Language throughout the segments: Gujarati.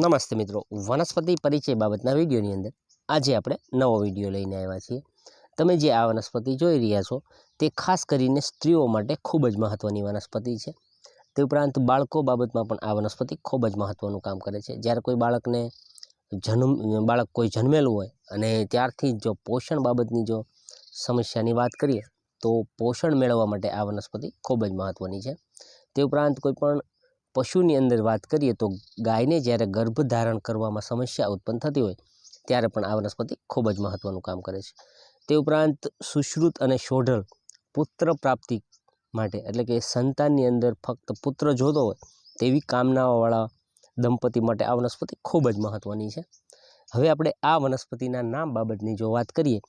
નમસ્તે મિત્રો, વનસ્પતિ પરિચય બાબતના વિડીયોની અંદર આજે આપણે નવો વીડિયો લઈને આવ્યા છીએ. તમે જે આ વનસ્પતિ જોઈ રહ્યા છો, તે ખાસ કરીને સ્ત્રીઓ માટે ખૂબ જ મહત્ત્વની વનસ્પતિ છે. તે ઉપરાંત બાળકો બાબતમાં પણ આ વનસ્પતિ ખૂબ જ મહત્ત્વનું કામ કરે છે. જ્યારે કોઈ બાળકને જન્મ, બાળક કોઈ જન્મેલું હોય અને ત્યારથી જો પોષણ બાબતની જો સમસ્યાની વાત કરીએ, તો પોષણ મેળવવા માટે આ વનસ્પતિ ખૂબ જ મહત્ત્વની છે. તે ઉપરાંત કોઈ પણ પશુની અંદર વાત કરીએ તો ગાયને જ્યારે ગર્ભ ધારણ કરવામાં સમસ્યા ઉત્પન્ન થતી હોય, ત્યારે પણ આ વનસ્પતિ ખૂબ જ મહત્ત્વનું કામ કરે છે. તે ઉપરાંત સુશ્રુત અને શોઢળ પુત્ર પ્રાપ્તિ માટે એટલે કે સંતાનની અંદર ફક્ત પુત્ર જોતો હોય, તેવી કામનાઓવાળા દંપતી માટે આ વનસ્પતિ ખૂબ જ મહત્ત્વની છે. હવે આપણે આ વનસ્પતિના નામ બાબતની જો વાત કરીએ,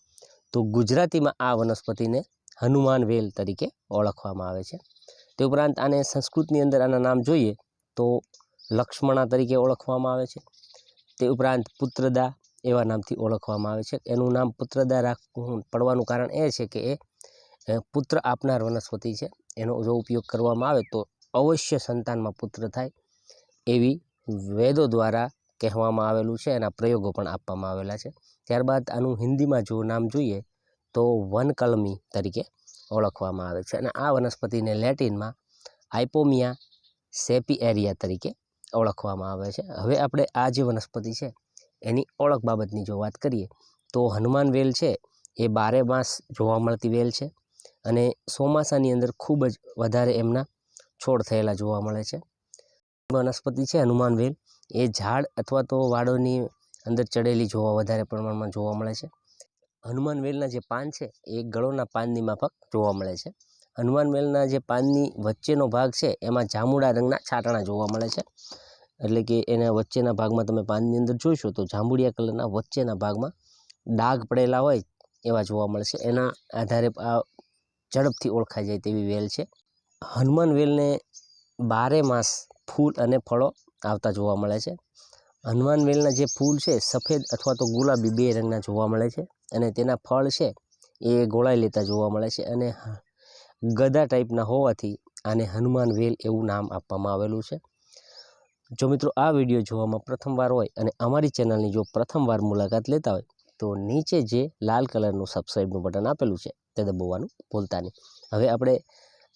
તો ગુજરાતીમાં આ વનસ્પતિને હનુમાન વેલ તરીકે ઓળખવામાં આવે છે. તે ઉપરાંત આને સંસ્કૃતની અંદર આના નામ જોઈએ તો લક્ષ્મણા તરીકે ઓળખવામાં આવે છે. તે ઉપરાંત પુત્રદા એવા નામથી ઓળખવામાં આવે છે. એનું નામ પુત્રદા રાખવું પડવાનું કારણ એ છે કે એ પુત્ર આપનાર વનસ્પતિ છે. એનો જો ઉપયોગ કરવામાં આવે તો અવશ્ય સંતાનમાં પુત્ર થાય એવી વેદો દ્વારા કહેવામાં આવેલું છે. એના પ્રયોગો પણ આપવામાં આવેલા છે. ત્યારબાદ આનું હિન્દીમાં જો નામ જોઈએ તો વનકલમી તરીકે ઓળખવામાં આવે છે અને આ વનસ્પતિને લેટિનમાં આઇપોમિયા સેપી એરિયા તરીકે ઓળખવામાં આવે છે. હવે આપણે આ જે વનસ્પતિ છે, એની ઓળખ બાબતની જો વાત કરીએ, તો હનુમાન વેલ છે, એ બારે માસ જોવા મળતી વેલ છે અને ચોમાસાની અંદર ખૂબ જ વધારે એમના છોડ થયેલા જોવા મળે છે. વનસ્પતિ છે હનુમાન વેલ, એ ઝાડ અથવા તો વાડોની અંદર ચડેલી જોવા વધારે પ્રમાણમાં જોવા મળે છે. હનુમાન વેલના જે પાન છે, એ ગળોના પાનની માફક જોવા મળે છે. હનુમાન વેલના જે પાનની વચ્ચેનો ભાગ છે, એમાં જાંબુડા રંગના છાટણા જોવા મળે છે. એટલે કે એના વચ્ચેના ભાગમાં તમે પાનની અંદર જોઈશો તો જાંબુડિયા કલરના વચ્ચેના ભાગમાં ડાઘ પડેલા હોય એવા જોવા મળશે એના આધારે આ ઝડપથી ઓળખાઈ જાય તેવી વેલ છે. હનુમાન વેલને બારે માસ ફૂલ અને ફળો આવતા જોવા મળે છે. હનુમાન વેલના જે ફૂલ છે, સફેદ અથવા તો ગુલાબી બે રંગના જોવા મળે છે અને તેના ફળ છે એ ગોળાઈ લેતા જોવા મળે છે અને ગદા ટાઈપના હોવાથી આને હનુમાન વેલ એવું નામ આપવામાં આવેલું છે. જો મિત્રો આ વીડિયો જોવામાં પ્રથમવાર હોય અને અમારી ચેનલની જો પ્રથમવાર મુલાકાત લેતા હોય, તો નીચે જે લાલ કલરનું સબસ્ક્રાઈબનું બટન આપેલું છે તે દબાવવાનું ભૂલતા નહીં. હવે આપણે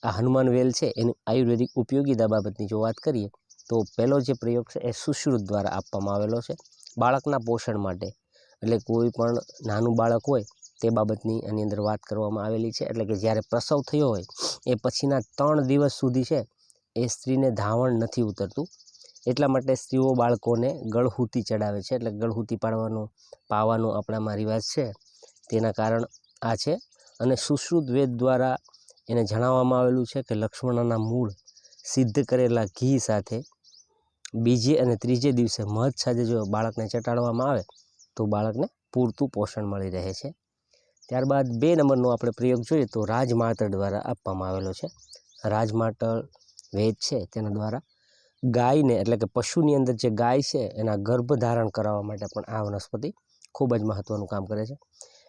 આ હનુમાન વેલ છે એની આયુર્વેદિક ઉપયોગીતા બાબતની જો વાત કરીએ તો પહેલો જે પ્રયોગ છે એ સુશ્રુત દ્વારા આપવામાં આવેલો છે બાળકના પોષણ માટે. એટલે કોઈ પણ નાનું બાળક હોય તે બાબતની એની અંદર વાત કરવામાં આવેલી છે. એટલે કે જ્યારે પ્રસવ થયો હોય, એ પછીના ત્રણ દિવસ સુધી છે એ સ્ત્રીને ધાવણ નથી ઉતરતું. એટલા માટે સ્ત્રીઓ બાળકોને ગળહૂતી ચડાવે છે. એટલે ગળહૂતી પાડવાનો, પાવાનો આપણામાં રિવાજ છે. તેના કારણ આ છે. અને સુશ્રુત વેદ દ્વારા એને જણાવવામાં આવેલું છે કે લક્ષ્મણના મૂળ સિદ્ધ કરેલા ઘી સાથે બીજે અને ત્રીજે દિવસે મધ સાથે જો બાળકને ચટાડવામાં આવે, તો બાળકને પૂરતું પોષણ મળી રહે છે. ત્યારબાદ બે નંબરનો આપણે પ્રયોગ જોઈએ તો રાજમાતળ દ્વારા આપવામાં આવેલો છે. રાજમાતળ વેદ છે, તેના દ્વારા ગાયને એટલે કે પશુની અંદર જે ગાય છે, એના ગર્ભ ધારણ કરાવવા માટે પણ આ વનસ્પતિ ખૂબ જ મહત્ત્વનું કામ કરે છે.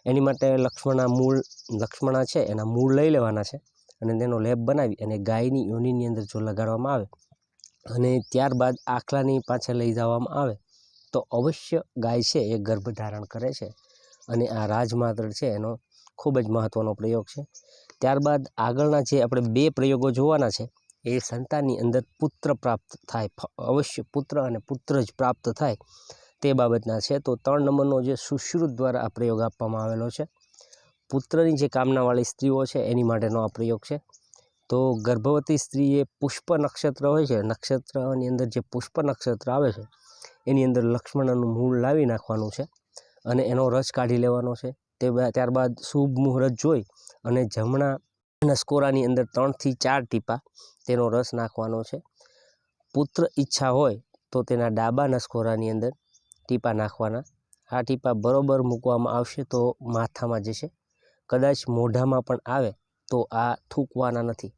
એની માટે લક્ષ્મણના મૂળ, લક્ષ્મણા છે, એના મૂળ લઈ લેવાના છે અને તેનો લેપ બનાવી અને ગાયની યોનિની અંદર જો લગાડવામાં આવે અને ત્યારબાદ આખલાની પાછળ લઈ જવામાં આવે, તો અવશ્ય ગાય છે એ ગર્ભ ધારણ કરે છે. અને આ રાજમાત્ર છે એનો ખૂબ જ મહત્ત્વનો પ્રયોગ છે. ત્યારબાદ આગળના જે આપણે બે પ્રયોગો જોવાના છે, એ સંતાનની અંદર પુત્ર પ્રાપ્ત થાય અવશ્ય પુત્ર અને પુત્ર જ પ્રાપ્ત થાય, તે બાબતના છે. તો ત્રણ નંબરનો જે સુશ્રુત દ્વારા આ પ્રયોગ આપવામાં આવેલો છે. પુત્રની જે કામનાવાળી સ્ત્રીઓ છે, એની માટેનો આ પ્રયોગ છે. તો ગર્ભવતી સ્ત્રીએ પુષ્પ નક્ષત્ર હોય છે, નક્ષત્રની અંદર જે પુષ્પ નક્ષત્ર આવે છે, એની અંદર લક્ષ્મણનું મૂળ લાવી નાખવાનું છે અને એનો રસ કાઢી લેવાનો છે. તે ત્યારબાદ શુભ મુહૂર્ત જોઈ અને જમણા નસકોરાની અંદર ત્રણથી ચાર ટીપા તેનો રસ નાખવાનો છે. પુત્ર ઈચ્છા હોય તો તેના ડાબા નસકોરાની અંદર ટીપા નાખવાના. આ ટીપા બરોબર મૂકવામાં આવશે તો માથામાં જશે. કદાચ મોઢામાં પણ આવે તો આ થૂકવાના નથી.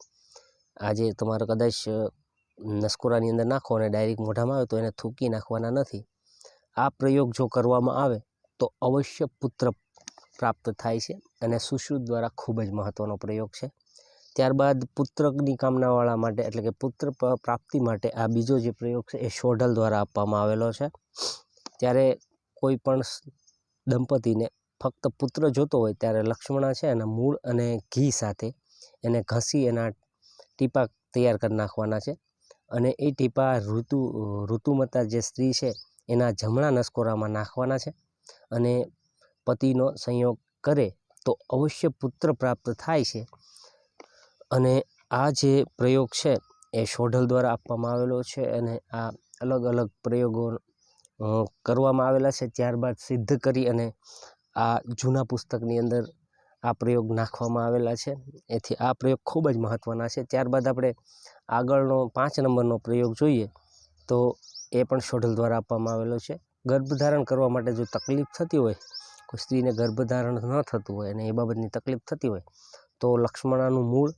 આજે તમારો કદાચ નસકોરાની અંદર નાખો અને ડાયરેક્ટ મોઢામાં આવે તો એને થૂકી નાખવાના નથી. આ પ્રયોગ જો કરવામાં આવે તો અવશ્ય પુત્ર પ્રાપ્ત થાય છે અને સુશ્રુત દ્વારા ખૂબ જ મહત્ત્વનો પ્રયોગ છે. ત્યારબાદ પુત્રની કામનાવાળા માટે એટલે કે પુત્ર પ્રાપ્તિ માટે આ બીજો જે પ્રયોગ છે એ શોઢલ દ્વારા આપવામાં આવેલો છે. ત્યારે કોઈ પણ દંપતીને ફક્ત પુત્ર જોતો હોય ત્યારે લક્ષ્મણા છે એના મૂળ અને ઘી સાથે એને ઘસી એના ટીપા તૈયાર કરી નાખવાના છે. અને એ ટીપા ઋતુ, ઋતુમતા જે સ્ત્રી છે એના જમણા નસકોરામાં નાખવાના છે. અને પતિનો સંયોગ કરે તો અવશ્ય પુત્ર પ્રાપ્ત થાય છે. અને આ જે પ્રયોગ છે એ શોઢલ દ્વારા આપવામાં આવેલો છે અને આ અલગ અલગ પ્રયોગો કરવામાં આવેલા છે. ત્યારબાદ સિદ્ધ કરી અને આ જૂના પુસ્તકની અંદર આ પ્રયોગ નાખવામાં આવેલા છે. એથી આ પ્રયોગ ખૂબ જ મહત્ત્વના છે. ત્યારબાદ આપણે આગળનો પાંચ નંબરનો પ્રયોગ જોઈએ તો એ પણ શોઢલ દ્વારા આપવામાં આવેલો છે. ગર્ભધારણ કરવા માટે જો તકલીફ થતી હોય, કોઈ સ્ત્રીને ગર્ભધારણ ન થતું હોય અને એ બાબતની તકલીફ થતી હોય, તો લક્ષ્મણાનું મૂળ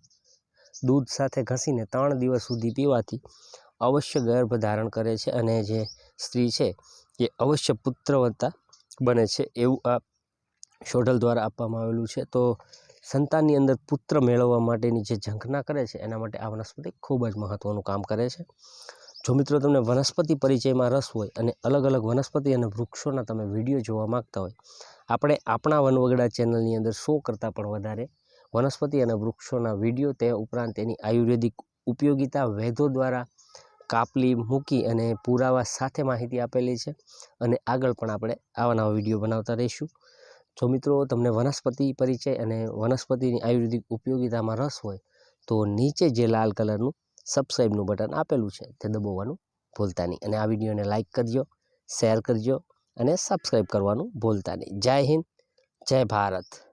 દૂધ સાથે ઘસીને ત્રણ દિવસ સુધી પીવાથી અવશ્ય ગર્ભધારણ કરે છે અને જે સ્ત્રી છે એ અવશ્ય પુત્રવતા બને છે. એવું આ શોઢલ દ્વારા આપવામાં આવેલું છે. તો સંતાનની અંદર પુત્ર મેળવવા માટેની જે ઝંખના કરે છે, એના માટે આ વનસ્પતિ ખૂબ જ મહત્ત્વનું કામ કરે છે. જો મિત્રો તમને વનસ્પતિ પરિચયમાં રસ હોય અને અલગ અલગ વનસ્પતિ અને વૃક્ષોના તમે વીડિયો જોવા માગતા હોય, આપણે આપણા વનવગડા ચેનલની અંદર સો કરતાં પણ વધારે વનસ્પતિ અને વૃક્ષોના વીડિયો તે ઉપરાંત તેની આયુર્વેદિક ઉપયોગિતા વેદો દ્વારા કાપલી મૂકી અને પુરાવા સાથે માહિતી આપેલી છે. અને આગળ પણ આપણે આવા નવા વીડિયો બનાવતા રહીશું. જો મિત્રો તમને વનસ્પતિ પરિચય અને વનસ્પતિની આયુર્વેદિક ઉપયોગિતામાં રસ હોય, તો નીચે જે લાલ કલરનું સબસ્ક્રાઈબનું બટન આપેલું છે, તે દબાવવાનું ભૂલતા નહીં. અને આ વિડીયોને લાઇક કરજો, શેર કરજો અને સબસ્ક્રાઈબ કરવાનું ભૂલતા નહીં. જય હિન્દ, જય ભારત.